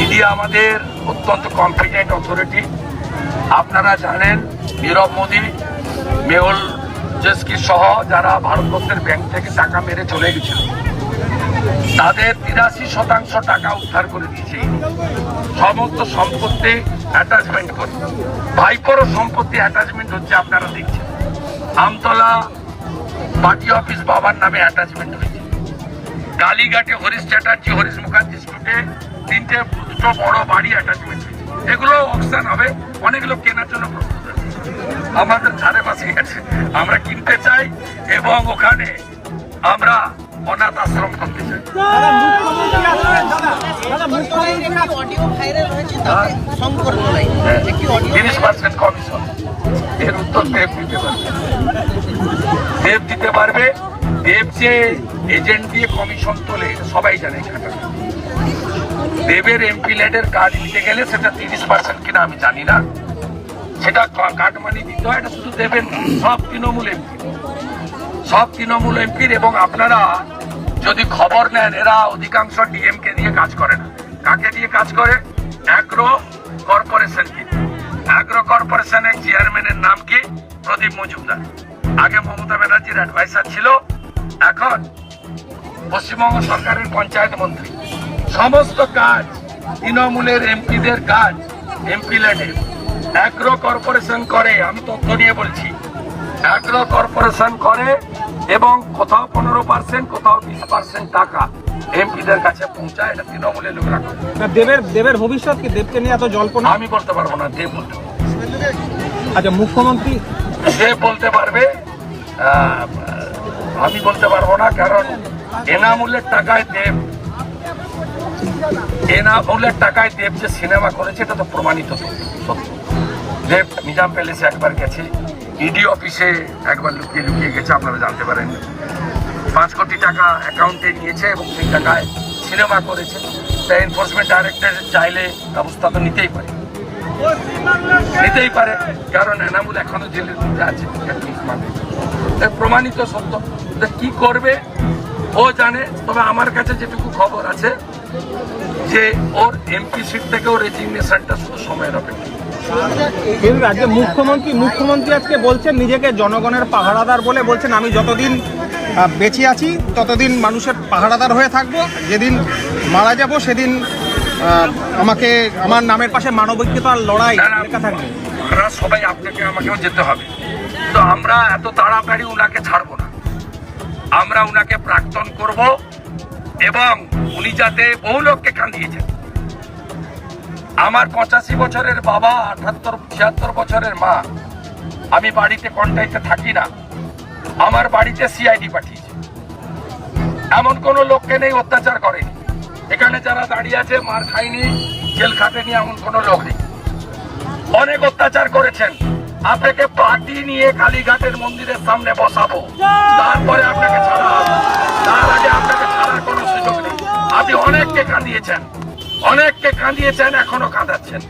ED আমাদের অত্যন্ত competent authority আপনারা জানেন, নীরব মোদী, মেহুল জেসকি সহ যারা ভারতবর্ষের ব্যাংক থেকে টাকা মেরে চলে গেছিল, তাদের তিরাশি শতাংশ টাকা উদ্ধার করে দিয়েছে সমস্ত সম্পত্তি অ্যাটাচমেন্ট করে। ভাইপরও সম্পত্তি অ্যাটাচমেন্ট হচ্ছে আপনারা দেখছেন। আমতলা পার্টি অফিস বাবার নামে অ্যাটাচমেন্ট হয়েছে। কালীঘাটে হরিশ চ্যাটার্জি, হরিশ মুখার্জি স্ট্রিটে তিনটে দুটো বড় বাড়ি অ্যাটাচমেন্ট হয়েছে। এগুলো অকশন হবে, অনেক লোক কেনার জন্য প্রস্তুত আমাদের ধারে পাশে আছে। আমরা কিনতে চাই এবং ওখানে আমরা অনাথ আশ্রম করতে চাই। পার্সেন্ট কমিশন এর উত্তর দেব দিতে পারবে। দেব দিতে পারবে। দেব যে এজেন্ট দিয়ে কমিশন তোলে, সবাই জানে এখানটা। দেবের এমপি ল্যাডের কার্ড নিতে গেলে সেটা তিরিশ পার্সেন্ট কিনা আমি জানি না। সেটা কাটমানি দিতে হয় শুধু দেবেন সব তৃণমূল এমপি সব তৃণমূল এমপির এবং আপনারা যদি খবর নেন, এরা অধিকাংশ ডিএমকে দিয়ে কাজ করে না। কাকে দিয়ে কাজ করে? অ্যাগ্রো কর্পোরেশন কি। অ্যাগ্রো কর্পোরেশনের চেয়ারম্যানের নাম কি? প্রদীপ মজুমদার। আগে মমতা ব্যানার্জির অ্যাডভাইসার ছিল, এখন পশ্চিমবঙ্গ সরকারের পঞ্চায়েত মন্ত্রী। সমস্ত কাজ তৃণমূলের এমপিদের কাজ এমপি ল্যাডের অ্যাগ্রো কর্পোরেশন করে আমি তথ্য নিয়ে বলছি। অ্যাগ্রো কর্পোরেশন করে এবং কোথাও পনেরো পার্সেন্ট কোথাও বিশ পার্সেন্ট টাকা এমপিদের কাছে পৌঁছায় এটা তৃণমূলের লোকরা করে। দেবের দেবের ভবিষ্যৎ কি? দেবকে নিয়ে এত জল্পনা? আমি বলতে পারব না দেব বলতে। আচ্ছা মুখ্যমন্ত্রী সে বলতে পারবে আহ, আমি বলতে পারব না, কারণ এনামূলের টাকায় দেব। এনামূলের টাকায় দেব যে সিনেমা করেছে, এটা তো প্রমাণিত সত্য। দেব, নিজাম প্যালেসে একবার গেছে, ইডি অফিসে একবার লুকিয়ে লুকিয়ে গেছে, আপনারা জানতে পারেন। পাঁচ কোটি টাকা অ্যাকাউন্টে নিয়েছে এবং সেই টাকায় সিনেমা করেছে। তাই এনফোর্সমেন্ট ডাইরেক্টর চাইলে ব্যবস্থা তো নিতেই পারে। নিতেই পারে, কারণ এনামুল এখনও মধ্যে আছে। প্রমাণিত সত্য। কি করবে, ও জানে, তবে আমার কাছে যেটুকু খবর আছে, যে ওর এমপি সিট থেকে ওর রেজিগনেশনটা শুধু সময়ের অপেক্ষা। রাজ্যে মুখ্যমন্ত্রী মুখ্যমন্ত্রী আজকে বলছেন, নিজেকে জনগণের পাহারাদার বলে বলছেন, আমি যতদিন বেঁচে আছি, ততদিন মানুষের পাহারাদার হয়ে থাকব, যেদিন মারা যাব, সেদিন আমাকে আমার নামের পাশে মানবিকতার লড়াই লেখা থাকবে। সবাই আপনাকে আমাকেও যেতে হবে। তো আমরা এত তাড়াতাড়ি উনাকে ছাড়বো না। আমরা উনাকে প্রাক্তন করব এবং উনি যাতে বহু লোককে কান্দিয়েছেন। আমার পঁচাশি বছরের বাবা আঠাত্তর ছিয়াত্তর বছরের মা আমি বাড়িতে কন্টাইতে থাকি না আমার বাড়িতে সিআইডি পাঠিয়েছে। এমন কোনো লোককে নেই অত্যাচার করেনি। এখানে যারা দাঁড়িয়ে আছে, মার খায়নি, জেল খাটেনি এমন কোনো লোক নেই। অনেক অত্যাচার করেছেন। আপনাকে পার্টি নিয়ে কালীঘাটের মন্দিরের সামনে বসাবো। তারপরে আপনাকে ছাড়া। তার আগে আপনাকে ছাড়ার কোনো সুযোগ নেই। আপনি অনেককে কাঁদিয়েছেন। অনেককে কাঁদিয়েছেন, এখনও কাঁদাচ্ছেন।